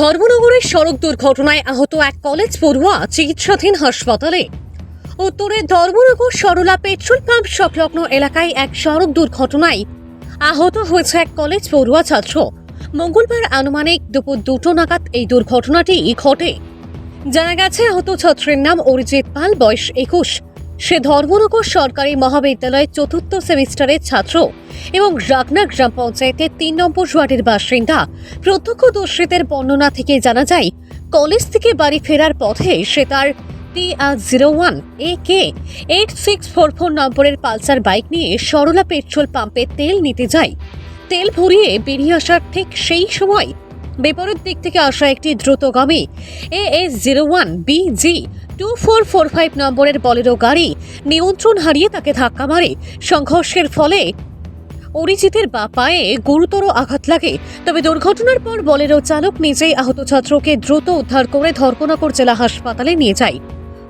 ধর্মনগরের সড়ক দুর্ঘটনায় আহত এক কলেজ পড়ুয়া চিকিৎসাধীন হাসপাতালে। উত্তরে ধর্মনগর সরলা পেট্রোল পাম্প সংলগ্ন এলাকায় এক সড়ক দুর্ঘটনায় আহত হয়েছে এক কলেজ পড়ুয়া ছাত্র। মঙ্গলবার আনুমানিক দুপুর দুটো নাগাদ এই দুর্ঘটনাটি ঘটে। জানা গেছে, আহত ছাত্রের নাম অরিজিৎ পাল, বয়স একুশ। সে ধর্মনগর সরকারি মহাবিদ্যালয়ের চতুর্থ সেমিস্টারের ছাত্র। এবং রাগনা গ্রাম পঞ্চায়েতের তিন নম্বর ওয়ার্ডের বাসিন্দা। প্রত্যক্ষদর্শীদের বর্ণনা থেকে জানা যায়, কলেজ থেকে বাড়ি ফেরার পথে সে তার T R zero one A K eight six four four নম্বরের পালসার বাইক নিয়ে সরলা পেট্রোল পাম্পে তেল নিতে যায়। তেল ভরিয়ে বেরিয়ে আসার ঠিক সেই সময় বিপরীত দিক থেকে আসা একটি দ্রুতগামী A S zero one B G two four four five নম্বরের বলেরো গাড়ি নিয়ন্ত্রণ হারিয়ে তাকে ধাক্কা মারে। সংঘর্ষের ফলে অরিজিতের বা পায়ে গুরুতর আঘাত লাগে। তবে দুর্ঘটনার পর বলেরো চালক নিজেই আহত ছাত্রকে দ্রুত উদ্ধার করে ধর্মনগর জেলা হাসপাতালে নিয়ে যায়।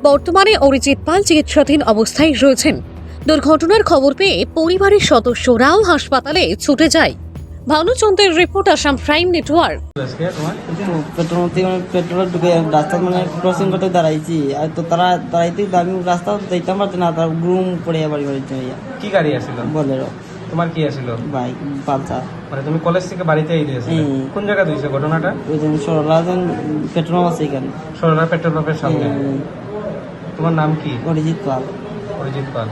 বর্তমানে অরিজিৎ পাল চিকিৎসাধীন অবস্থায় রয়েছেন। দুর্ঘটনার খবর পেয়ে পরিবারের সদস্যরাও হাসপাতালে ছুটে যায়। ভানুচন্দ্রের report Assam prime network. Petrol petrol ঢুকে রাস্তা মানে ক্রসিং করতে দাঁড়াইছি। আর তো তারা দাঁড়াইতে আমি রাস্তা দেখতাম পারছি না তার গ্রুম পড়ে বাড়ি বাড়িতে কি গাড়ি আসিল? বলেরো। তোমার কি আসিল বাইক পালসার মানে তুমি কলেজ থেকে বাড়িতে এই দিয়েছিলে? কোন জায়গা দিয়েছে ঘটনাটা? ওই জন্য সরলা যেন পেট্রোল আছে এখানে সরলা পেট্রোল পাম্পের সামনে। তোমার নাম কি? অরিজিৎ পাল। অরিজিৎ পাল।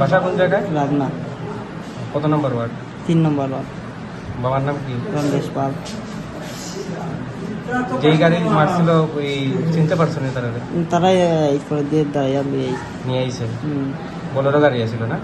বাসা কোন জায়গায়? রাগনা কত নম্বর ওয়ার্ড? তিন নম্বর ওয়ার্ড। বাবার নাম কি? রমেশ পাল। যেই গাড়ি মারছিল ওই চিনতে পারছ না তারা? তারাই করে দিয়ে দাঁড়াইয়া নিয়ে আইছে। হুম। বলেরো গাড়ি আসিল না?